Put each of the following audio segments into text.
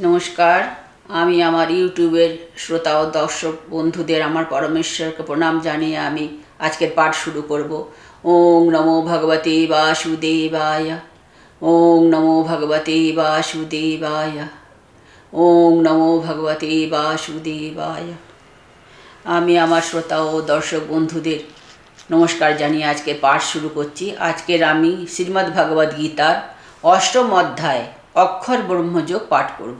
নমস্কার। আমি আমার ইউটিউবের শ্রোতা ও দর্শক বন্ধুদের আমার পরমেশ্বরকে প্রণাম জানিয়ে আমি আজকের পাঠ শুরু করব। ওং নমো ভগবতে বাসুদেবায়। ওং নমো ভগবতে বাসুদেবায়। ওং নমো ভগবতে বাসুদেবায়। আমি আমার শ্রোতা ও দর্শক বন্ধুদের নমস্কার জানিয়ে আজকে পাঠ শুরু করছি। আজকের আমি শ্রীমদ্ ভগবদ্ গীতার অষ্টম অধ্যায় অক্ষর ব্রহ্মযোগ পাঠ করব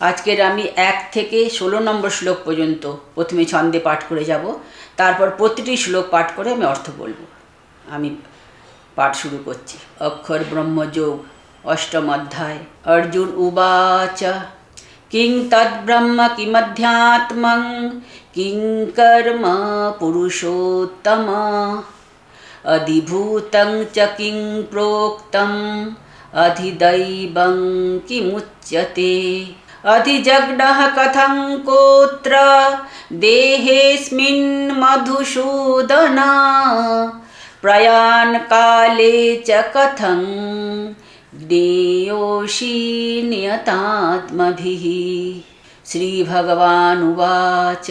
আজকের আমি এক থেকে ষোলো নম্বর শ্লোক পর্যন্ত প্রথমে ছন্দে পাঠ করে যাব তারপর প্রতিটি শ্লোক পাঠ করে আমি অর্থ বলবো আমি পাঠ শুরু করছি অক্ষর ব্রহ্মযোগ অষ্টম অধ্যায় অর্জুন উবাচ কিং তদ্ব্রহ্ম কিমধ্যাত্মং কিং কর্ম পুরুষোত্তম अधिभूतं च किं प्रोक्तम् अधिदैवं किमुच्यते अधिजग्नः कथं कोत्र देहेऽस्मिन् मधुसूदन प्रयाणकाले च कथं ज्ञेयोषि नियतात्मभिः श्रीभगवानुवाच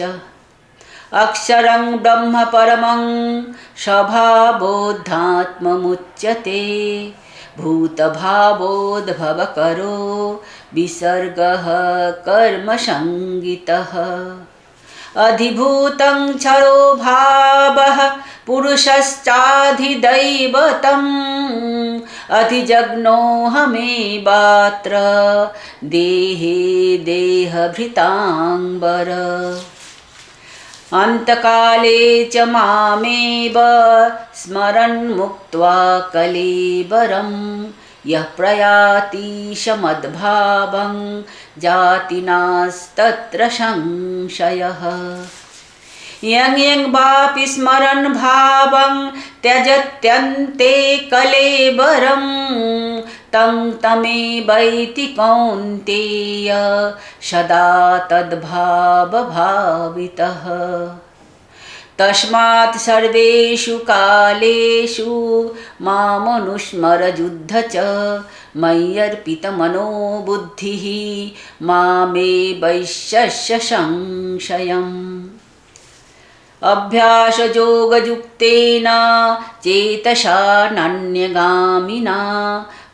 अक्षरं ब्रह्म परमं स्वभावोद्धात्ममुच्यते भूतभावोद्भवकरो विसर्गः कर्मसङ्गितः। अधिभूतं क्षरो भावः पुरुषश्चाधिदैवतम्। अधिजग्नोऽहमेवात्र देहे देहभृताम्बर। अन्तकाले च मामेव स्मरन्मुक्त्वा कलेबरं। यः प्रयाति समद्भावं जातिनास्तत्र संशयः यं यं वापि स्मरन् भावं त्यजत्यन्ते कलेबरं तं तमेवैति कौन्तेय सदा तद्भावभावितः। तस्मात् सर्वेषु कालेषु मामनुस्मरयुद्ध च मय्यर्पितमनो बुद्धिः मामे वैश्यस्य संशयम् अभ्यासयोगयुक्तेन चेतसा नान्यगामिना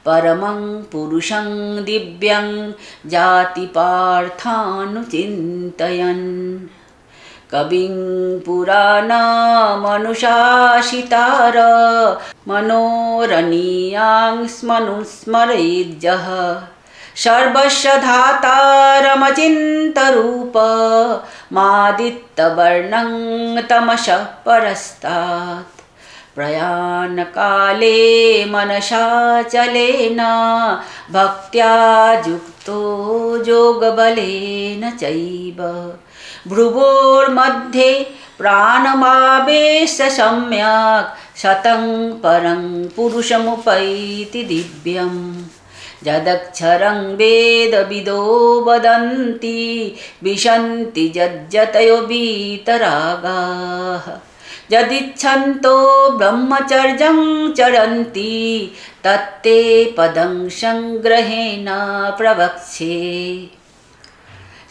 परमं पुरुषं दिव्यं जातिपार्थानुचिन्तयन् कविं पुराणमनुशासितार मनोरणीयां स्मनुस्मरेज्जः सर्वस्य धातारमचिन्तरूप मादित्यवर्णं तमसः परस्तात्। प्रयाणकाले मनसा चलेन भक्त्या युक्तो योगबलेन चैव। भ्रुवोर्मध्ये प्राणमावेश सम्यक् शतं परं पुरुषमुपैति दिव्यम् यदक्षरं वेदविदो वदन्ति विशन्ति यज्जतयो वीतरागाः यदिच्छन्तो ब्रह्मचर्यं चरन्ति तत्ते पदं सङ्ग्रहेण प्रवक्ष्ये।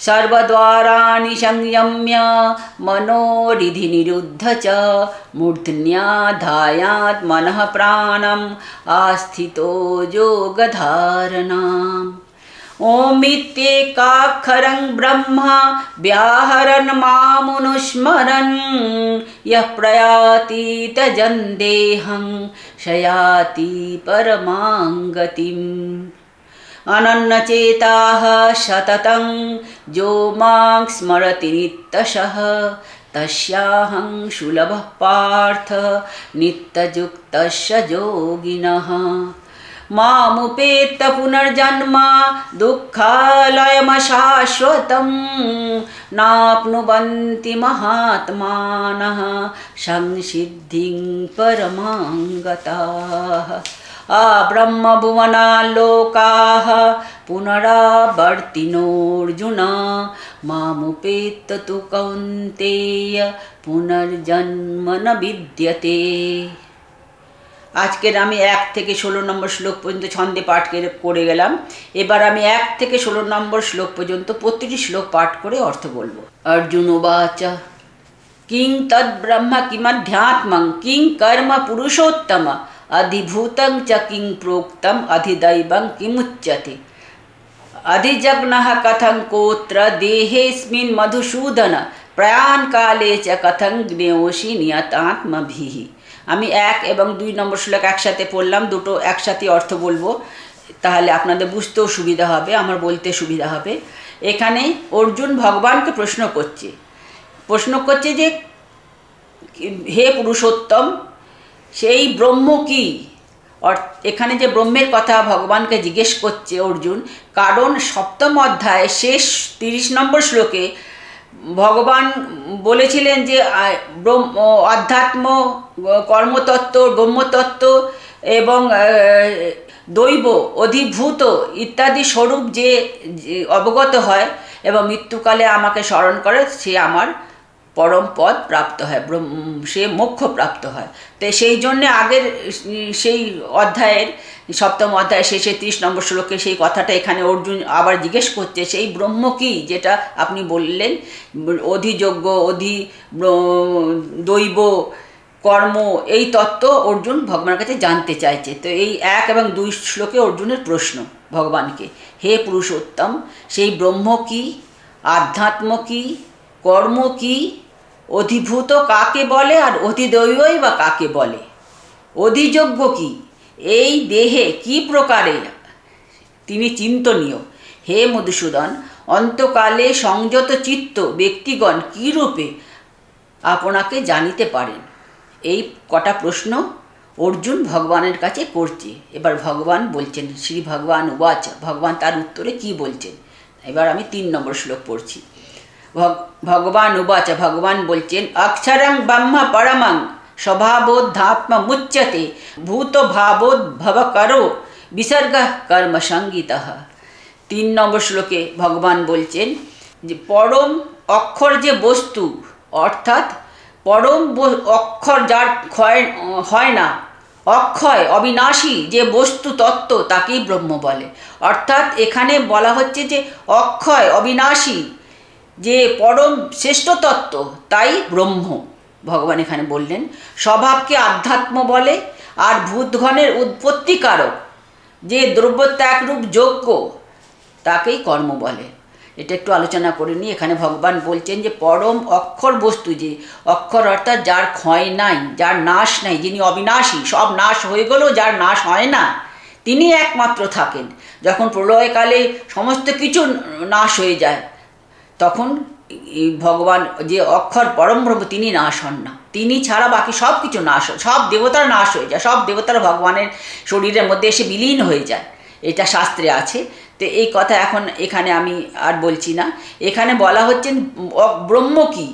सर्वद्वाराणि संयम्य मनोरिधिनिरुद्ध च मूर्ध्न्याधायात् मनः प्राणम् आस्थितो योगधारणाम्। ॐमित्येकाक्षरं ब्रह्म व्याहरन् मामुनुस्मरन् यः प्रयाति त्यजन्देहं शयाति परमां गतिम् अनन्नचेताः सततं जो मां स्मरति नित्यशः तस्याहं सुलभः पार्थ नित्ययुक्तस्य योगिनः मामुपेत्य पुनर्जन्म दुःखालयमशाश्वतं नाप्नुवन्ति महात्मानः संसिद्धिं परमां गताः आब्रह्मभुवनाल्लोकाः पुनरावर्तिनोऽर्जुन मामुपेत्य तु कौन्तेय पुनर्जन्म न विद्यते আজকের আমি এক থেকে ষোলো নম্বর শ্লোক পর্যন্ত ছন্দে পাঠ করে- করে গেলাম এবার আমি এক থেকে ষোলো নম্বর শ্লোক পর্যন্ত প্রতিটি শ্লোক পাঠ করে অর্থ বলবো অর্জুন বাচা কিং তদ ব্রহ্ম কিমধ্যাত্মং কিং কর্ম পুরুষোত্তম अधिभूतं च किं प्रोक्तम् अधिदैवं किमुच्यते। अधिजग्नः कथं कोत्र देहेऽस्मिन् মধুসূদন প্রয়াণ কালে চ কথং জ্ঞেয়সী নিয়তাত্মভিহি আমি এক এবং দুই নম্বর শ্লোক একসাথে পড়লাম, দুটো একসাথে অর্থ বলব, তাহলে আপনাদের বুঝতেও সুবিধা হবে, আমার বলতে সুবিধা হবে। এখানে অর্জুন ভগবানকে প্রশ্ন করছে। প্রশ্ন করছে যে, হে পুরুষোত্তম সেই ব্রহ্ম কি? এখানে যে ব্রহ্মের কথা ভগবানকে জিজ্ঞেস করছে অর্জুন, কারণ সপ্তম অধ্যায় শেষ তিরিশ নম্বর শ্লোকে ভগবান বলেছিলেন যে অধ্যাত্ম কর্মতত্ত্ব, ব্রহ্মতত্ত্ব এবং দৈব, অধিভূত ইত্যাদি স্বরূপ যে অবগত হয় এবং মৃত্যুকালে আমাকে স্মরণ করে সে আমার পরম পদ প্রাপ্ত হয় সে মোক্ষ প্রাপ্ত হয়। তো সেই জন্যে আগের, সেই অধ্যায়ের, সপ্তম অধ্যায় শেষে ত্রিশ নম্বর শ্লোকে সেই কথাটা এখানে অর্জুন আবার জিজ্ঞেস করছে, সেই ব্রহ্ম কি? যেটা আপনি বললেন, অধিযোগ্য, অধি দৈব, কর্ম, এই তত্ত্ব অর্জুন ভগবানের কাছে জানতে চাইছে। তো এই এক এবং দুই শ্লোকে অর্জুনের প্রশ্ন ভগবানকে, হে পুরুষোত্তম, সেই ব্রহ্ম কি? আধ্যাত্ম কি? কর্ম কি? অধিভূত কাকে বলে আর অধিদৈবই বা কাকে বলে? অধিযোগ্য কি? এই দেহে কি প্রকারে? তিনি চিন্তনীয়। হে মধুসূদন, অন্তকালে সংযত চিত্ত ব্যক্তিগণ কী রূপে আপনাকে জানিতে পারেন? এই কটা প্রশ্ন অর্জুন ভগবানের কাছে করছে। এবার ভগবান বলছেন শ্রী ভগবান উবাচ। ভগবান তার উত্তরে কি বলছেন? এবার আমি তিন নম্বর শ্লোক পড়ছি। ভগবান উবাচ, ভগবান বলছেন, অক্ষরং ব্রহ্ম পরমং স্বভাবোধাত্ম মুচ্যতে ভূত ভাবোদ্ভব করো বিসর্গ কর্ম সংগীত। তিন নম্বর শ্লোকে ভগবান বলছেন যে, পরম অক্ষর যে বস্তু, অর্থাৎ পরম অক্ষর যার ক্ষয়, হয় না, অক্ষয়, অবিনাশী যে বস্তু তত্ত্ব, তাকেই ব্রহ্ম বলে। অর্থাৎ এখানে বলা হচ্ছে যে, অক্ষয়, অবিনাশী যে পরম শ্রেষ্ঠ তত্ত্ব তাই ব্রহ্ম। ভগবান এখানে বললেন, স্বভাবকে আধ্যাত্ম বলে, আর ভূতগণের উৎপত্তিকারক, যে দ্রব্যত্যাগরূপ যোগ্য, তাকেই কর্ম বলে। এটা একটু আলোচনা করে নিই। এখানে ভগবান বলছেন যে, পরম অক্ষর বস্তু যে, অক্ষর অর্থাৎ যার ক্ষয় নাই, যার নাশ নাই, যিনি অবিনাশী, সব নাশ হয়ে গেলেও যার নাশ হয় না তিনি একমাত্র থাকেন। যখন প্রলয়কালে সমস্ত কিছু নাশ হয়ে যায় তখন ভগবান যে অক্ষর পরম ব্রহ্ম, তিনি নাশ হন না। তিনি ছাড়া বাকি সব কিছু নাশ সব দেবতার নাশ হয়ে যায়। সব দেবতারা ভগবানের শরীরের মধ্যে এসে বিলীন হয়ে যায়। এটা শাস্ত্রে আছে। তো এই কথা এখন এখানে আমি আর বলছি না। এখানে বলা হচ্ছেন ব্রহ্ম কি?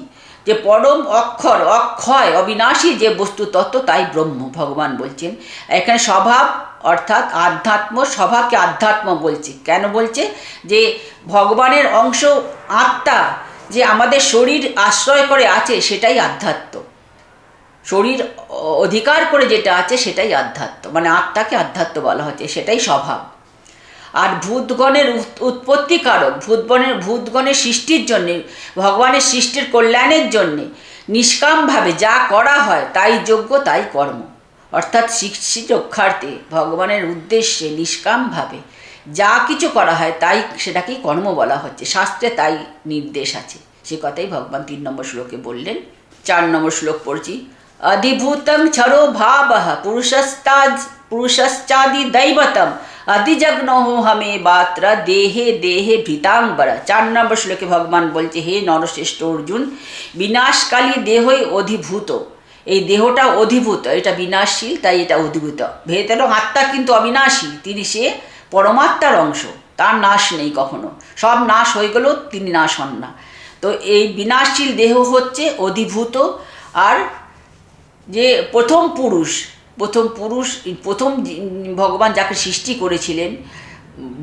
যে পরম অক্ষর, অক্ষয়, অবিনাশী যে বস্তু তত্ত্ব, তাই ব্রহ্ম, ভগবান বলছেন। এখানে স্বভাব অর্থাৎ আধ্যাত্ম, স্বভাবকে আধ্যাত্ম বলছে। কেন বলছে? যে ভগবানের অংশ আত্মা যে আমাদের শরীর আশ্রয় করে আছে, সেটাই আধ্যাত্ম। শরীর অধিকার করে যেটা আছে, সেটাই আধ্যাত্ম। মানে আত্মাকে আধ্যাত্ম বলা হচ্ছে, সেটাই স্বভাব। আর ভূতগণের উৎ- উৎপত্তিকারক ভূতগণের ভূতগণের সৃষ্টির জন্যে, ভগবানের সৃষ্টির কল্যাণের জন্যে নিষ্কামভাবে যা করা হয়, তাই যোগ্য, তাই কর্ম। অর্থাৎ সৃষ্টি রক্ষার্থে ভগবানের উদ্দেশ্যে নিষ্কামভাবে যা কিছু করা হয়, তাই সেটাকেই কর্ম বলা হচ্ছে। শাস্ত্রে তাই নির্দেশ আছে। সে কথাই ভগবান তিন নম্বর শ্লোকে বললেন। চার নম্বর শ্লোক পড়ছি। অধিভূতং ছরো ভাব পুরুষস্তাজ পুরুষশ্চাদি দৈবতম অধিজগ্নহ হমে বাত্র দেহে দেহে ভৃতাঙ্বর চার নম্বর শ্লোকে ভগবান বলছে, হে নরশ্রেষ্ঠ অর্জুন, বিনাশকালী দেহই অধিভূত। এই দেহটা অধিভূত, এটা বিনাশশীল, তাই এটা অধিভূত। ভেতর আত্মা কিন্তু অবিনাশী, তিনি সে পরমাত্মার অংশ, তার নাশ নেই কখনো। সব নাশ হয়ে গেলেও তিনি নাশ হন না। তো এই বিনাশশীল দেহ হচ্ছে অধিভূত, আর যে প্রথম পুরুষ প্রথম পুরুষ, প্রথম ভগবান যাকে সৃষ্টি করেছিলেন,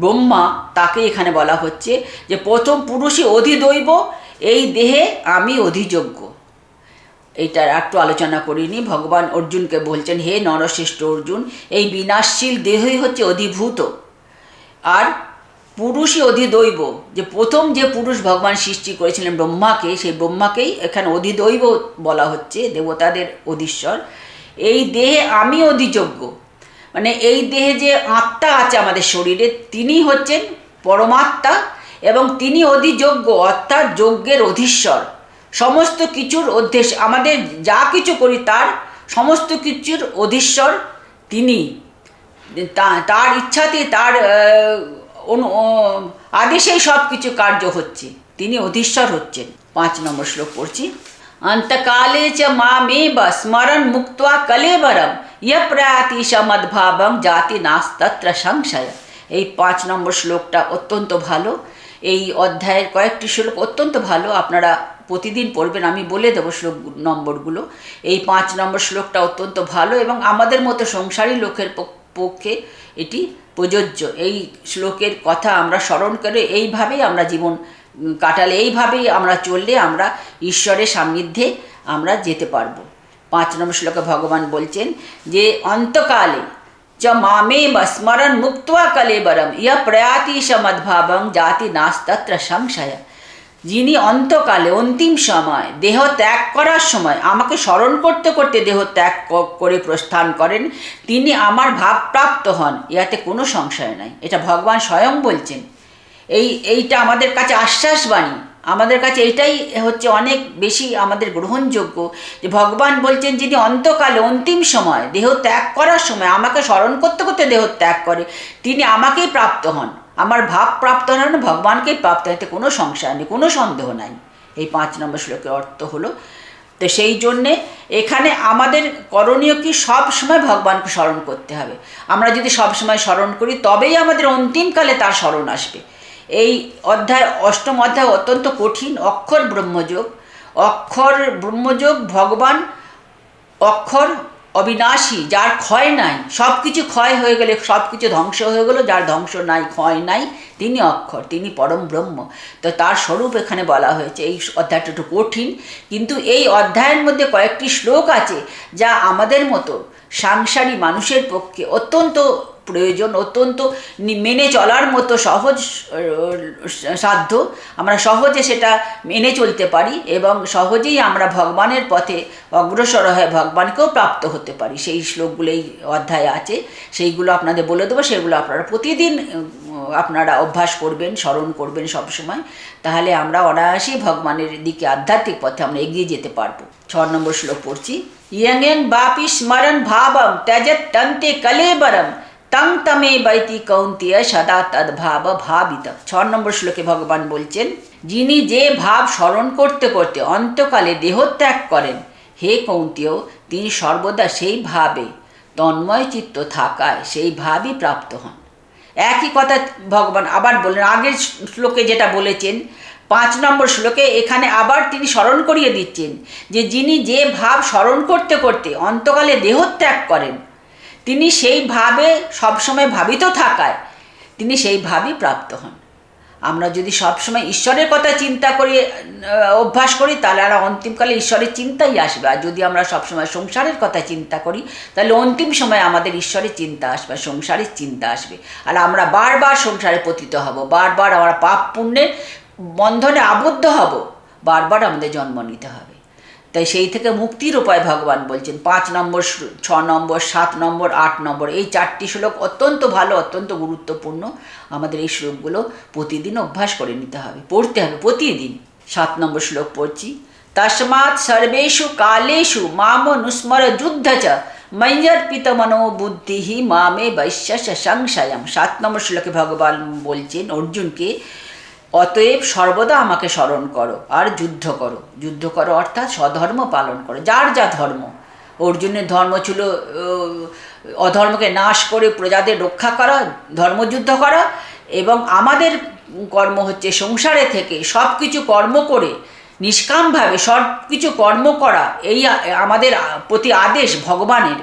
ব্রহ্মা, তাকে এখানে বলা হচ্ছে যে প্রথম পুরুষই অধিদৈব, এই দেহে আমি অধিযোগ্য। এইটার একটু আলোচনা করিনি। ভগবান অর্জুনকে বলছেন, হে নরশ্রেষ্ঠ অর্জুন, এই বিনাশশীল দেহই হচ্ছে অধিভূত। আর পুরুষই অধিদৈব, যে প্রথম যে পুরুষ ভগবান সৃষ্টি করেছিলেন ব্রহ্মাকে, সেই ব্রহ্মাকেই এখানে অধিদৈব বলা হচ্ছে, দেবতাদের অধীশ্বর। এই দেহে আমি অধিযোগ্য মানে এই দেহে যে আত্মা আছে আমাদের শরীরে, তিনি হচ্ছেন পরমাত্মা এবং তিনি অধিযোগ্য, অর্থাৎ যজ্ঞের অধীশ্বর। সমস্ত কিছুর অধ্যেশ, আমাদের যা কিছু করি তার সমস্ত কিছুর অধীশ্বর তিনি। তার ইচ্ছাতে তার আদেশেই সব কিছু কার্য হচ্ছে। তিনি অধীশ্বর হচ্ছেন। পাঁচ নম্বর শ্লোক পড়ছি। অন্তকালে চ মা মে বা স্মরণ মুক্তা কলেবরম ইয় প্রয়াতি সমদ্ভাবম জাতি নাস্তত্র সংশয় এই পাঁচ নম্বর শ্লোকটা অত্যন্ত ভালো। এই অধ্যায়ের কয়েকটি শ্লোক অত্যন্ত ভালো। আপনারা প্রতিদিন পড়বেন, আমি বলে দেবো শ্লোক নম্বরগুলো। এই পাঁচ নম্বর শ্লোকটা অত্যন্ত ভালো এবং আমাদের মতো সংসারী লোকের পক্ষে এটি প্রযোজ্য। এই শ্লোকের কথা আমরা স্মরণ করে এইভাবেই আমরা জীবন কাটালে এইভাবেই আমরা চললে আমরা ঈশ্বরের সান্নিধ্যে আমরা যেতে পারব। পাঁচ নম্বর শ্লোকে ভগবান বলছেন যে, অন্তকালে চ মামে স্মরণ মুক্তা কলেবরম ইয় প্রয়াতি সমদ্ভাবং জাতি নাস্তত্র সংশয়। যিনি অন্তকালে অন্তিম সময় দেহ ত্যাগ করার সময় আমাকে স্মরণ করতে করতে দেহ ত্যাগ করে প্রস্থান করেন, তিনি আমার ভাবপ্রাপ্ত হন ইয়াতে কোনো সংশয় নাই। এটা ভগবান স্বয়ং বলছেন। এই, এইটা আমাদের কাছে আশ্বাসবাণী। আমাদের কাছে এটাই হচ্ছে অনেক বেশি আমাদের গ্রহণযোগ্য যে ভগবান বলছেন যিনি অন্তকালে অন্তিম সময় দেহ ত্যাগ করার সময় আমাকে স্মরণ করতে করতে দেহ ত্যাগ করে, তিনি আমাকেই প্রাপ্ত হন। আমার ভাব প্রাপ্ত হন ভগবানকেই প্রাপ্ত হতে কোনো সংশয় নেই, কোনো সন্দেহ নাই। এই পাঁচ নম্বর শ্লোকের অর্থ হলো, তো সেই জন্যে এখানে আমাদের করণীয় কি? সব সময় ভগবানকে স্মরণ করতে হবে। আমরা যদি সব সময় স্মরণ করি, তবেই আমাদের অন্তিমকালে তার স্মরণ আসবে। এই অধ্যায় অষ্টম অধ্যায় অত্যন্ত কঠিন। অক্ষর ব্রহ্মযোগ। অক্ষর ব্রহ্মযোগ ভগবান, অক্ষর অবিনাশী, যার ক্ষয় নাই। সব কিছু ক্ষয় হয়ে গেলে সব কিছু ধ্বংস হয়ে গেলো, যার ধ্বংস নাই, ক্ষয় নাই, তিনি অক্ষর, তিনি পরম ব্রহ্ম। তো তার স্বরূপ এখানে বলা হয়েছে। এই অধ্যায়টা একটু কঠিন, কিন্তু এই অধ্যায়ের মধ্যে কয়েকটি শ্লোক আছে, যা আমাদের মতো সাংসারিক মানুষের পক্ষে অত্যন্ত প্রয়োজন অত্যন্ত মেনে চলার মতো সহজ সাধ্য। আমরা সহজে সেটা মেনে চলতে পারি এবং সহজেই আমরা ভগবানের পথে অগ্রসর হয়ে ভগবানকেও প্রাপ্ত হতে পারি। সেই শ্লোকগুলো এই অধ্যায়ে আছে। সেইগুলো আপনাদের বলে দেবো। সেগুলো আপনারা প্রতিদিন আপনারা অভ্যাস করবেন, স্মরণ করবেন সব সময় তাহলে আমরা অনায়াসেই ভগবানের দিকে আধ্যাত্মিক পথে আমরা এগিয়ে যেতে পারব। ছ নম্বর শ্লোক পড়ছি। ইয়ং বাপি স্মরণ ভাবম ত্যাজত তন্তে কলেবরম। তং তমে বৈতি কৌন্তীয় সদা তদ্ভাব ভাবিত ছ নম্বর শ্লোকে ভগবান বলছেন, যিনি যে ভাব স্মরণ করতে করতে অন্তকালে দেহত্যাগ করেন, হে কৌন্তীয়, তিনি সর্বদা সেই ভাবে, তন্ময় চিত্ত থাকায় সেই ভাবই প্রাপ্ত হন। একই কথা ভগবান আবার বললেন, আগের শ্লোকে যেটা বলেছেন, পাঁচ নম্বর শ্লোকে এখানে আবার তিনি স্মরণ করিয়ে দিচ্ছেন যে যিনি যে ভাব স্মরণ করতে করতে অন্তকালে দেহত্যাগ করেন তিনি সেই ভাবে সবসময় ভাবিত থাকায় তিনি সেই ভাবই প্রাপ্ত হন। আমরা যদি সবসময় ঈশ্বরের কথা চিন্তা করি অভ্যাস করি, তাহলে আর অন্তিমকালে ঈশ্বরের চিন্তাই আসবে। আর যদি আমরা সবসময় সংসারের কথা চিন্তা করি, তাহলে অন্তিম সময় আমাদের ঈশ্বরের চিন্তা আসবে, সংসারের চিন্তা আসবে। আর আমরা বারবার সংসারে পতিত হব, বারবার আমরা পাপ পুণ্যের বন্ধনে আবদ্ধ হব, বারবার আমাদের জন্ম নিতে হবে। তাই সেই থেকে মুক্তির উপায় ভগবান বলছেন, পাঁচ নম্বর ছ নম্বর, সাত নম্বর, আট নম্বর, এই চারটি শ্লোক অত্যন্ত ভালো, অত্যন্ত গুরুত্বপূর্ণ। আমাদের এই শ্লোকগুলো প্রতিদিন অভ্যাস করে নিতে হবে, পড়তে হবে প্রতিদিন। সাত নম্বর শ্লোক পড়ছি, তস্মাৎ সর্বেষু কালেষু মাম নুস্মর যুদ্ধ চ ময়্যর্পিত মনো বুদ্ধি মামে বৈশ্য সংশয়ম। সাত নম্বর শ্লোকে ভগবান বলছেন, অর্জুনকে অতএব সর্বদা আমাকে স্মরণ করো আর যুদ্ধ করো। যুদ্ধ করো অর্থাৎ স্বধর্ম পালন করো। যার যা ধর্ম। অর্জুনের ধর্ম ছিল অধর্মকে নাশ করে প্রজাদের রক্ষা করা, ধর্মযুদ্ধ করা এবং আমাদের কর্ম হচ্ছে সংসারে থেকে সব কিছু কর্ম করে, নিষ্কামভাবে সব কিছু কর্ম করা। এই আমাদের প্রতি আদেশ ভগবানের।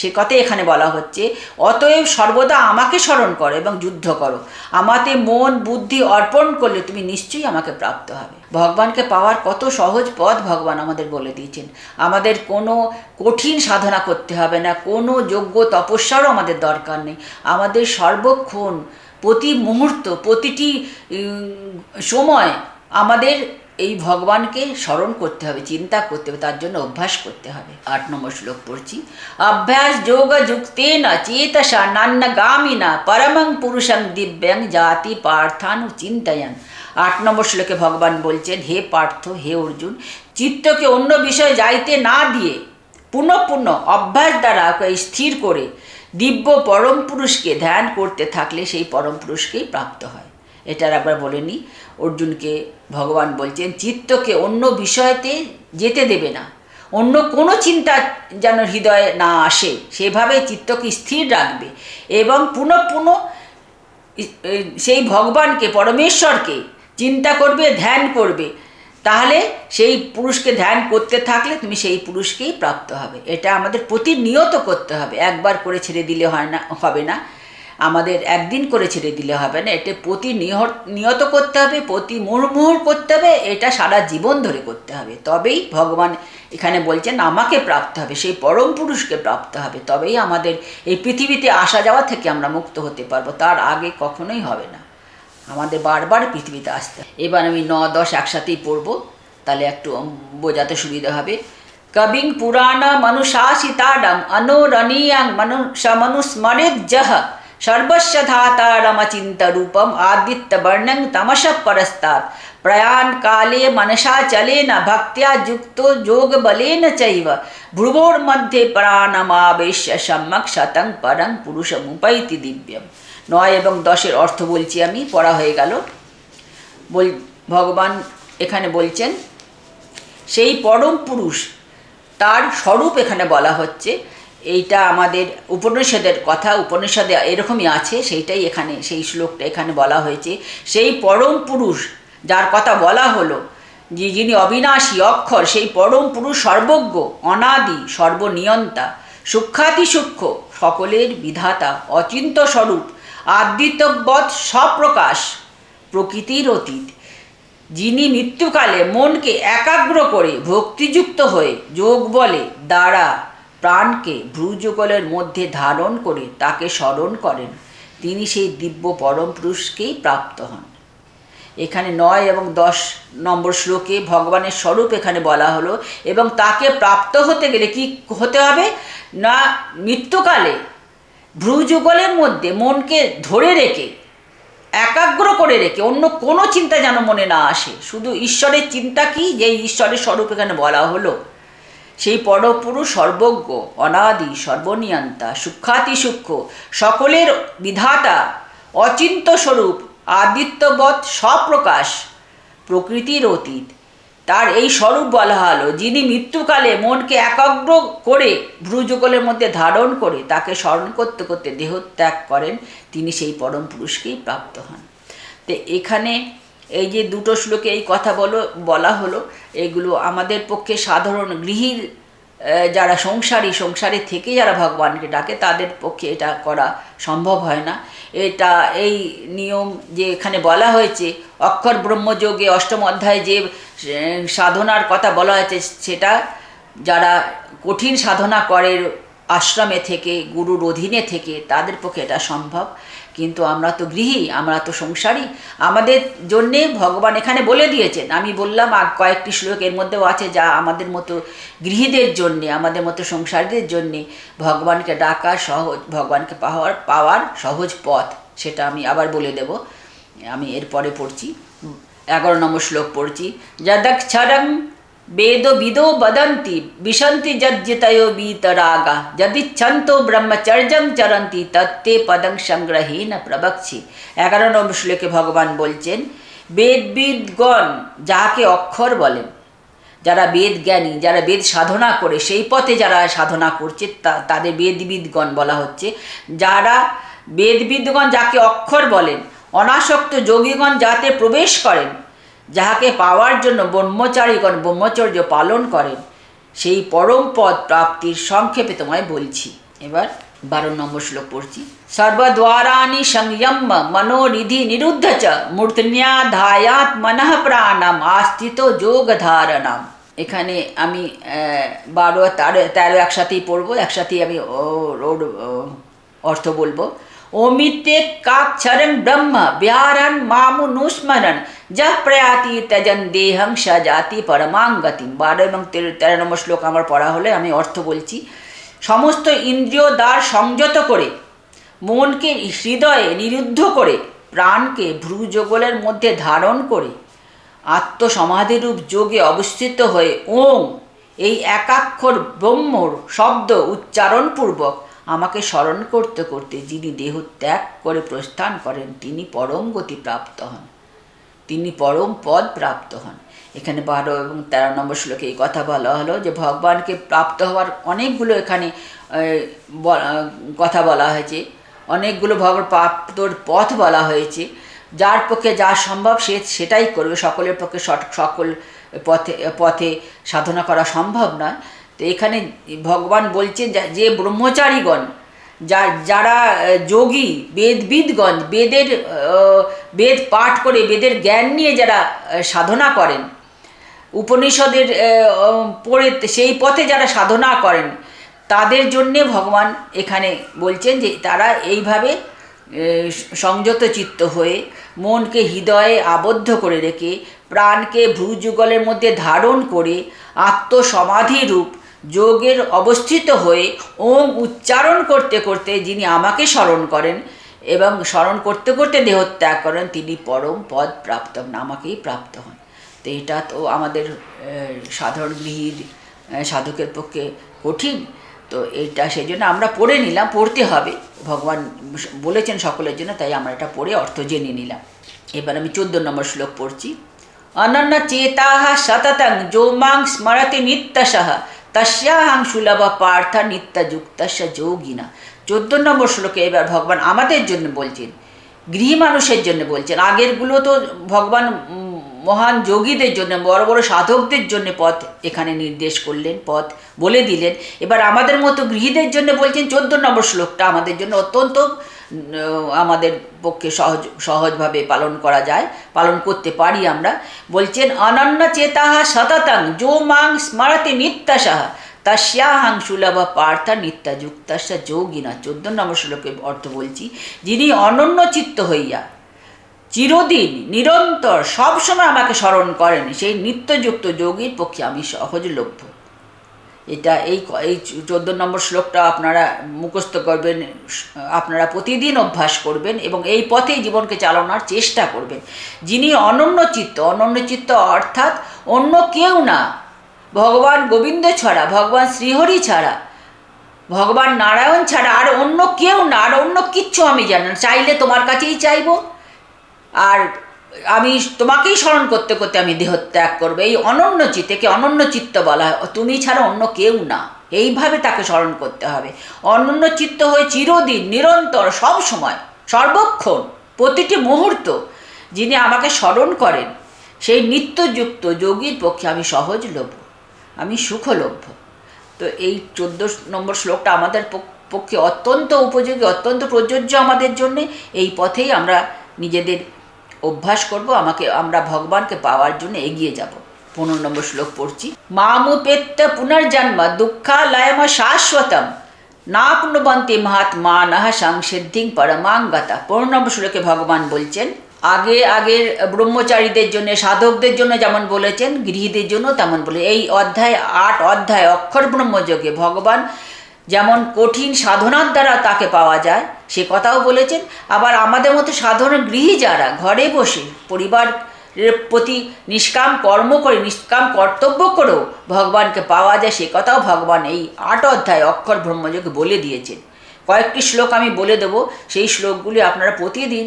সে কথাই এখানে বলা হচ্ছে। অতএব সর্বদা আমাকে স্মরণ করো এবং যুদ্ধ করো। আমাতে মন, বুদ্ধি অর্পণ করলে তুমি নিশ্চয়ই আমাকে প্রাপ্ত হবে। ভগবানকে পাওয়ার কত সহজ পথ ভগবান আমাদের বলে দিয়েছেন। আমাদের কোনো কঠিন সাধনা করতে হবে না, কোনো যোগ্য তপস্যারও আমাদের দরকার নেই। আমাদের সর্বক্ষণ প্রতি মুহূর্ত, প্রতিটি সময় আমাদের এই ভগবানকে স্মরণ করতে হবে, চিন্তা করতে হবে, তার জন্য অভ্যাস করতে হবে। আট নম্বর শ্লোক পড়ছি। অভ্যাস যোগ যুক্তে না চেতসা নান্য গামিনা পরমং পুরুষং দিব্যাং জাতি পার্থানু চিন্তায়ন। আট নম্বর শ্লোকে ভগবান বলছেন, হে পার্থ, হে অর্জুন, চিত্তকে অন্য বিষয়ে যাইতে না দিয়ে পুনঃ অভ্যাস দ্বারা স্থির করে দিব্য পরম পুরুষকে ধ্যান করতে থাকলে সেই পরম পুরুষকেই প্রাপ্ত হয়। এটার একবার বলে নিই অর্জুনকে ভগবান বলছেন, চিত্তকে অন্য বিষয়তে যেতে দেবে না। অন্য কোনো চিন্তা যেন হৃদয়ে না আসে, সেভাবে চিত্তকে স্থির রাখবে এবং পুনঃ পুনঃ সেই ভগবানকে, পরমেশ্বরকে চিন্তা করবে, ধ্যান করবে। তাহলে সেই পুরুষকে ধ্যান করতে থাকলে তুমি সেই পুরুষকেই প্রাপ্ত হবে। এটা আমাদের প্রতিনিয়ত করতে হবে। একবার করে ছেড়ে দিলে হয় না, হবে না। আমাদের একদিন করে ছেড়ে দিলে হবে না। এটা প্রতি নিয়ত করতে হবে, প্রতি মুহুর্মুহুর করতে হবে, এটা সারা জীবন ধরে করতে হবে। তবেই ভগবান এখানে বলছেন, আমাকে প্রাপ্ত হবে, সেই পরম পুরুষকে প্রাপ্ত হবে। তবেই আমাদের এই পৃথিবীতে আসা যাওয়া থেকে আমরা মুক্ত হতে পারব। তার আগে কখনোই হবে না। আমাদের বারবার পৃথিবীতে আসতে এবার আমি ন, দশ একসাথেই পড়ব। তাহলে একটু বোঝাতে সুবিধা হবে। কবিং পুরাণ মনুশাসিতাডম অনোরণীয়াং মনুষ মনুস্মরেত জহ সর্বস্ব ধাতারমচিন্ত রূপম আদিত্য বর্ণং তমস পরস্তাৎ। প্রয়াণ কালে মনসা চলেন ভক্তিয়া যুক্ত যোগ বলেন চৈব। ভ্রুবোর মধ্যে প্রাণমাবেশ্য সম্যক শতং পরং পুরুষমুপৈতি দিব্যম। নয় এবং দশের অর্থ বলছি আমি, পড়া হয়ে গেল। বল, ভগবান এখানে বলছেন, সেই পরম পুরুষ, তার স্বরূপ এখানে বলা হচ্ছে এইটা আমাদের উপনিষদের কথা, উপনিষদে এরকমই আছে, সেইটাই এখানে, সেই শ্লোকটা এখানে বলা হয়েছে। সেই পরম পুরুষ, যার কথা বলা হলো, যে যিনি অবিনাশী অক্ষর, সেই পরম পুরুষ সর্বজ্ঞ, অনাদি, সর্বনিয়ন্তা সূক্ষাতি সূক্ষ্ম, সকলের বিধাতা, অচিন্ত স্বরূপ আদ্যিতবৎ সপ্রকাশ, প্রকৃতির অতীত। যিনি মৃত্যুকালে মনকে একাগ্র করে ভক্তিযুক্ত হয়ে যোগ বলে, দ্বারা প্রাণকে ভ্রুযুগলের মধ্যে ধারণ করে তাকে স্মরণ করেন। তিনি সেই দিব্য পরম পুরুষকেই প্রাপ্ত হন। এখানে নয় এবং দশ নম্বর শ্লোকে ভগবানের স্বরূপ এখানে বলা হলো এবং তাকে প্রাপ্ত হতে গেলে কি হতে হবে? না, মৃত্যুকালে ভ্রুযুগলের মধ্যে মনকে ধরে রেখে, একাগ্র করে রেখে, অন্য কোনো চিন্তা যেন মনে না আসে। শুধু ঈশ্বরের চিন্তা কি? যে ঈশ্বরের স্বরূপ এখানে বলা হলো। সেই পরপুরুষ সর্বজ্ঞ, অনাদি, সর্বনিয়ন্তা সূক্ষাতি সূক্ষ্ম, সকলের বিধাতা, অচিন্ত স্বরূপ, আদিত্যবৎ স্বপ্রকাশ প্রকৃতির অতীত। তার এই স্বরূপ বলা হলো, যিনি মৃত্যুকালে মনকে একাগ্র করে ভ্রুযুগলের মধ্যে ধারণ করে তাকে স্মরণ করতে করতে দেহত্যাগ করেন, তিনি সেই পরম পুরুষকেই প্রাপ্ত হন। তো এখানে এই যে দুটো শ্লোকে এই কথা বলো, বলা হলো, এগুলো আমাদের পক্ষে সাধারণ গৃহীর যারা সংসারী, সংসারে থেকে যারা ভগবানকে ডাকে, তাদের পক্ষে এটা করা সম্ভব হয় না। এটা এই নিয়ম যে এখানে বলা হয়েছে, অক্ষর ব্রহ্মযোগে অষ্টম অধ্যায়ে যে সাধনার কথা বলা হয়েছে, সেটা যারা কঠিন সাধনা করে আশ্রমে থেকে, গুরুর অধীনে থেকে, তাদের পক্ষে এটা সম্ভব। কিন্তু আমরা তো গৃহী, আমরা তো সংসারী। আমাদের জন্যে ভগবান এখানে বলে দিয়েছেন। আমি বললাম, আর কয়েকটি শ্লোক এর মধ্যেও আছে যা আমাদের মতো গৃহীদের জন্যে, আমাদের মতো সংসারীদের জন্যে ভগবানকে ডাকা সহজ, ভগবানকে পাওয়ার পাওয়ার সহজ পথ। সেটা আমি আবার বলে দেব। আমি এরপরে পড়ছি। এগারো নম্বর শ্লোক পড়ছি। যদক্ষরং বেদ বিদো বদন্তি বিশন্তি যজ্জিতয় বীতরাগা যদিচ্ছন্তো ব্রহ্মচর্যং চরন্তি তত্তে পদং সংগ্রহীন প্রবক্ষি এগারো নম্বর শ্লোকে ভগবান বলছেন বেদবিদগণ যাকে অক্ষর বলেন যারা বেদ জ্ঞানী, যারা বেদ সাধনা করে, সেই পথে যারা সাধনা করছে, তা, তাদের বেদবিদগণ বলা হচ্ছে, যারা বেদবিদগণ যাকে অক্ষর বলেন, অনাসক্ত যোগীগণ যাতে প্রবেশ করেন যাহাকে পাওয়ার জন্য ব্রহ্মচারীগণ ব্রহ্মচর্য পালন করেন, সেই পরম পদ প্রাপ্তির সংক্ষেপে তোমায় বলছি। এবার বারো নম্বর শ্লোক পড়ছি। সর্বদ্বারানি সংযম মনোনিধি নিরুদ্ধ চ মূর্তন্যা ধায়াত মনঃ প্রাণম আস্থিত যোগ ধারণাম এখানে আমি বারো তেরো তেরো একসাথেই পড়ব, একসাথেই আমি ওর অর্থ বলব। ওমিতে কাক্ষরং ব্রহ্ম বিহারণ মামু নুস্মরণ যহ প্রয়াতি তজন দেহং সজাতি পরমাঙ্গতি বারো এবং তেরো তেরো নম্বর শ্লোক আমার পড়া হলে আমি অর্থ বলছি। সমস্ত ইন্দ্রিয় দ্বার সংযত করে, মনকে হৃদয়ে নিরুদ্ধ করে, প্রাণকে ভ্রুযুগলের মধ্যে ধারণ করে, আত্মসমাধিরূপ যোগে অবস্থিত হয়ে ওম, এই একাক্ষর ব্রহ্মর শব্দ উচ্চারণপূর্বক আমাকে স্মরণ করতে করতে যিনি দেহ ত্যাগ করে প্রস্থান করেন, তিনি পরম গতি প্রাপ্ত হন। তিনি পরম পদ প্রাপ্ত হন। এখানে বারো এবং তেরো নম্বর শ্লোকে এই কথা বলা হলো যে, ভগবানকে প্রাপ্ত হওয়ার অনেকগুলো এখানে কথা বলা হয়েছে। অনেকগুলো ভগবান প্রাপ্তর পথ বলা হয়েছে। যার পক্ষে যা সম্ভব সে, সেটাই করবে। সকলের পক্ষে সকল পথে পথে সাধনা করা সম্ভব নয়। তো এখানে ভগবান বলছেন যে ব্রহ্মচারীগণ যা, যারা যোগী বেদবিদগণ বেদের বেদ পাঠ করে, বেদের জ্ঞান নিয়ে যারা সাধনা করেন, উপনিষদের পড়ে, সেই পথে যারা সাধনা করেন, তাদের জন্যে ভগবান এখানে বলছেন যে তারা এইভাবে সংযত চিত্ত হয়ে, মনকে হৃদয়ে আবদ্ধ করে রেখে, প্রাণকে ভ্রুযুগলের মধ্যে ধারণ করে আত্মসমাধি রূপ যোগের অবস্থিত হয়ে ওম উচ্চারণ করতে করতে যিনি আমাকে স্মরণ করেন এবং স্মরণ করতে করতে দেহত্যাগ করেন, তিনি পরম পদ প্রাপ্ত হন, আমাকেই প্রাপ্ত হন। তো এটা তো আমাদের সাধারণ গৃহীর সাধকের পক্ষে কঠিন। তো এটা সেই জন্য আমরা পড়ে নিলাম, পড়তে হবে। ভগবান বলেছেন সকলের জন্য, তাই আমরা এটা পড়ে অর্থ জেনে নিলাম। এবার আমি চোদ্দ নম্বর শ্লোক পড়ছি। অনন্য চেতাহ সততং যো মাং স্মরতি নিত্যশः তস্যাহং সুলভ পার্থ নিত্যযুক্তস্য যোগিনা। চোদ্দ নম্বর শ্লোকে এবার ভগবান আমাদের জন্য বলছেন, গৃহী মানুষের জন্য বলছেন। আগেরগুলো তো ভগবান মহান যোগীদের জন্য, বড় বড় সাধকদের জন্য পথ এখানে নির্দেশ করলেন, পথ বলে দিলেন। এবার আমাদের মতো গৃহীদের জন্য বলছেন, চোদ্দ নম্বর শ্লোকটা আমাদের জন্য অত্যন্ত আমাদের পক্ষে সহজ, সহজভাবে পালন করা যায়, পালন করতে পারি আমরা। বলছেন, অনন্য চেতাহা সততং যো মাং স্মরতি নিত্যশः, তস্যাহং সুলভ পার্থ নিত্যযুক্তস্য যোগিনা। চোদ্দ নম্বর শ্লোকের অর্থ বলছি, যিনি অনন্য চিত্ত হইয়া চিরদিন নিরন্তর সবসময় আমাকে স্মরণ করেন, সেই নিত্যযুক্ত যোগীর পক্ষে আমি সহজলভ্য। এটা এই এই চোদ্দ নম্বর শ্লোকটা আপনারা মুখস্থ করবেন, আপনারা প্রতিদিন অভ্যাস করবেন এবং এই পথেই জীবনকে চালানোর চেষ্টা করবেন। যিনি অনন্য চিত্ত অনন্য চিত্ত অর্থাৎ অন্য কেউ না, ভগবান গোবিন্দ ছাড়া, ভগবান শ্রীহরি ছাড়া, ভগবান নারায়ণ ছাড়া আর অন্য কেউ না, আর অন্য কিচ্ছু আমি জানি না। চাইলে তোমার কাছেই চাইব। আর আমি তোমাকেই স্মরণ করতে করতে আমি দেহ ত্যাগ করব। এই অনন্য চিত্ত একে অনন্য চিত্ত বলা হয়। তুমি ছাড়া অন্য কেউ না। এইভাবে তাকে স্মরণ করতে হবে। অনন্য চিত্ত হয়ে চিরদিন, নিরন্তর, সব সময়, সর্বক্ষণ, প্রতিটি মুহূর্ত যিনি আমাকে স্মরণ করেন, সেই নিত্যযুক্ত যোগীর পক্ষে আমি সহজলভ্য, আমি সুখলভ্য। তো এই চোদ্দ নম্বর শ্লোকটা আমাদের পক- পক্ষে অত্যন্ত উপযোগী, অত্যন্ত প্রযোজ্য আমাদের জন্যে। এই পথেই আমরা নিজেদের অভ্যাস করব, আমাকে, আমরা ভগবানকে পাওয়ার জন্য এগিয়ে যাব। পনেরো নম্বর শ্লোক পড়ছি। মামুপেত্য পুনর্জন্ম, দুঃখালয়ম শাশ্বতম। নাপনুবন্তি মহাত্মানহ সংসিদ্ধিং পরমাঙ্গতা। পনেরো নম্বর শ্লোকে ভগবান বলছেন, আগে, আগের ব্রহ্মচারীদের জন্য, সাধকদের জন্য যেমন বলেছেন, গৃহীদের জন্য তেমন বলে। এই অধ্যায়, আট অধ্যায় অক্ষর ব্রহ্মযোগে ভগবান যেমন কঠিন সাধনার দ্বারা তাকে পাওয়া যায়, সে কথাও বলেছেন। আবার আমাদের মতো সাধারণ গৃহী যারা, ঘরে বসে পরিবারের প্রতি নিষ্কাম কর্ম করে, নিষ্কাম কর্তব্য করেও ভগবানকে পাওয়া যায়, সে কথাও ভগবান এই আট অধ্যায় অক্ষর ব্রহ্মযোগে বলে দিয়েছেন। কয়েকটি শ্লোক আমি বলে দেব, সেই শ্লোকগুলি আপনারা প্রতিদিন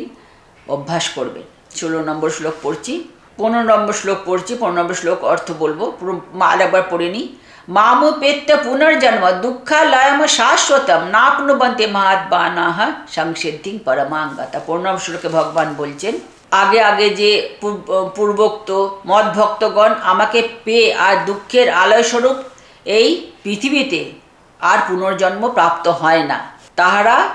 অভ্যাস করবেন। ষোলো নম্বর শ্লোক পড়ছি, পনেরো নম্বর শ্লোক পড়ছি, পনেরো নম্বর শ্লোক অর্থ বলব, পুরো আরেকবার পড়ে নিই। মামু পেত্য পুনর্জন্ম দুঃখালয়ম শাশ্বতম নাপনুবন্তে মহাত্মানাহ সংসিদ্ধিং পরমাঙ্গতা নম্বর শ্লোকে ভগবান বলছেন আগে আগে যে পূর্ব- পূর্বোক্ত মদ ভক্তগণ আমাকে পেয়ে আর দুঃখের আলয়স্বরূপ এই পৃথিবীতে আর পুনর্জন্ম প্রাপ্ত হয় না তাহারা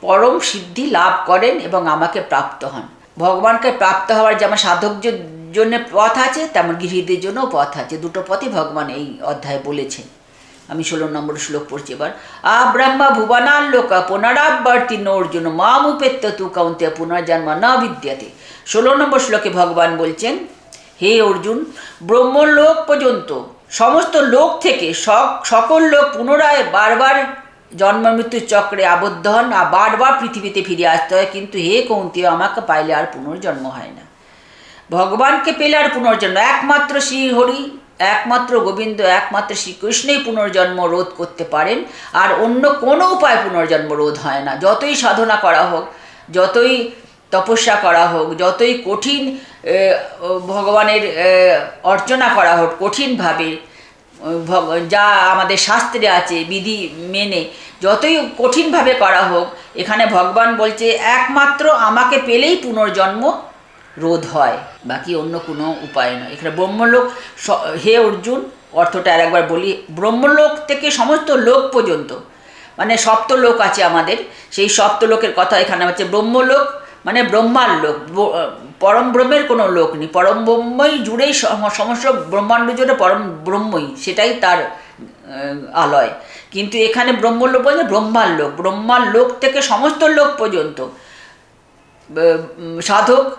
পরম সিদ্ধি লাভ করেন এবং আমাকে প্রাপ্ত হন। ভগবানকে প্রাপ্ত হওয়ার যেমন সাধকদের জন্য পথ আছে, তেমন গৃহীদের জন্যও পথ আছে। দুটো পথই ভগবান এই অধ্যায়ে বলেছেন। আমি ষোলো নম্বর শ্লোক পড়ছি এবার। আ ব্রহ্মা ভুবনাল্লোক পুনরাবর্তি অর্জুন মামুপেত্য তু কাউন্তে পুনর্জন্ম না বিদ্যাতে। ষোলো নম্বর শ্লোকে ভগবান বলছেন, হে অর্জুন, ব্রহ্মলোক পর্যন্ত সমস্ত লোক থেকে সক- সকল লোক পুনরায় বারবার জন্ম মৃত্যুর চক্রে আবদ্ধ হন আর বারবার পৃথিবীতে ফিরে আসতে হয়। কিন্তু হে কৌন্তীয় আমাকে পাইলে আর পুনর্জন্ম হয় না। ভগবানকে পেলে আর পুনর্জন্ম। একমাত্র শ্রী হরি, একমাত্র গোবিন্দ, একমাত্র শ্রীকৃষ্ণই পুনর্জন্ম রোধ করতে পারেন। আর অন্য কোনো উপায় পুনর্জন্ম রোধ হয় না। যতই সাধনা করা হোক, যতই তপস্যা করা হোক, যতই কঠিন ভগবানের অর্চনা করা হোক, কঠিনভাবে যা আমাদের শাস্ত্রে আছে, বিধি মেনে, যতই কঠিনভাবে করা হোক, এখানে ভগবান বলছে, একমাত্র আমাকে পেলেই পুনর্জন্ম রোধ হয়, বাকি অন্য কোনো উপায় নয়। এখানে ব্রহ্মলোক হে অর্জুন, অর্থটা আর একবার বলি, ব্রহ্মলোক থেকে সমস্ত লোক পর্যন্ত মানে সপ্ত লোক আছে আমাদের, সেই সপ্ত লোকের কথা এখানে হচ্ছে ব্রহ্মলোক মানে ব্রহ্মার লোক পরম ব্রহ্মের কোনো লোক নেই। পরম ব্রহ্মই জুড়েই সম- সমস্ত ব্রহ্মাণ্ড জুড়ে পরম ব্রহ্মই, সেটাই তার আলয়। কিন্তু এখানে ব্রহ্মলোক বলছে ব্রহ্মার লোক ব্রহ্মার লোক থেকে সমস্ত লোক পর্যন্ত সাধক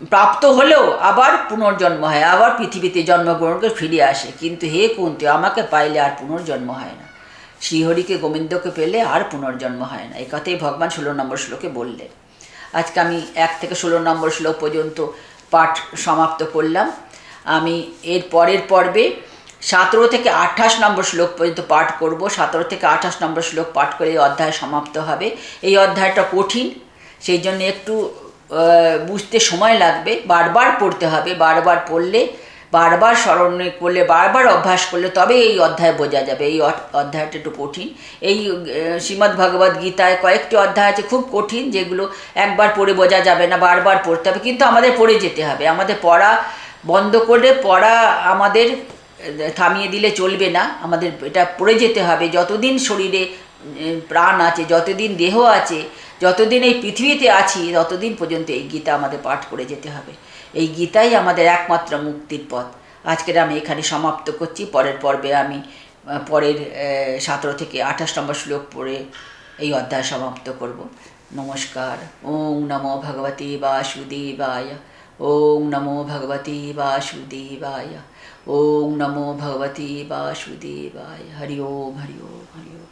প্রাপ্ত হলেও আবার পুনর্জন্ম হয়, আবার পৃথিবীতে জন্মগ্রহণ করে ফিরে আসে। কিন্তু হে কুন্তি, আমাকে পাইলে আর পুনর্জন্ম হয় না। শ্রীহরিকে গোবিন্দকে পেলে আর পুনর্জন্ম হয় না। এই কথাই ভগবান ষোলো নম্বর শ্লোকে বললেন। আজকে আমি এক থেকে ষোলো নম্বর শ্লোক পর্যন্ত পাঠ সমাপ্ত করলাম। আমি এর পরের পর্বে সতেরো থেকে আঠাশ নম্বর শ্লোক পর্যন্ত পাঠ করব। সতেরো থেকে আঠাশ নম্বর শ্লোক পাঠ করে এই অধ্যায় সমাপ্ত হবে। এই অধ্যায়টা কঠিন, সেই জন্য একটু বুঝতে সময় লাগবে। বারবার পড়তে হবে, বারবার পড়লে, বারবার স্মরণে করলে, বারবার অভ্যাস করলে তবে এই অধ্যায় বোঝা যাবে। এই অধ্যায়টা একটু কঠিন। এই শ্রীমদ্ ভগবদ গীতায় কয়েকটি অধ্যায় আছে খুব কঠিন, যেগুলো একবার পড়ে বোঝা যাবে না, বারবার পড়তে হবে। কিন্তু আমাদের পড়ে যেতে হবে। আমাদের পড়া বন্ধ করে পড়া আমাদের থামিয়ে দিলে চলবে না। আমাদের এটা পড়ে যেতে হবে। যতদিন শরীরে প্রাণ আছে, যতদিন দেহ আছে যতদিন এই পৃথিবীতে আছি, ততদিন পর্যন্ত এই গীতা আমাদের পাঠ করে যেতে হবে। এই গীতাই আমাদের একমাত্র মুক্তির পথ। আজকের আমি এখানে সমাপ্ত করছি। পরের পর্বে আমি পরের সতেরো থেকে আঠাশ নম্বর শ্লোক পড়ে এই অধ্যায় সমাপ্ত করব। নমস্কার। ওং নমো ভগবতী বাসুদেবায়। ওং নমো ভগবতী বাসুদেবায়। ওং নমো ভগবতী বাসুদেবায়। হরি ওম হরি ওম হরি ওম।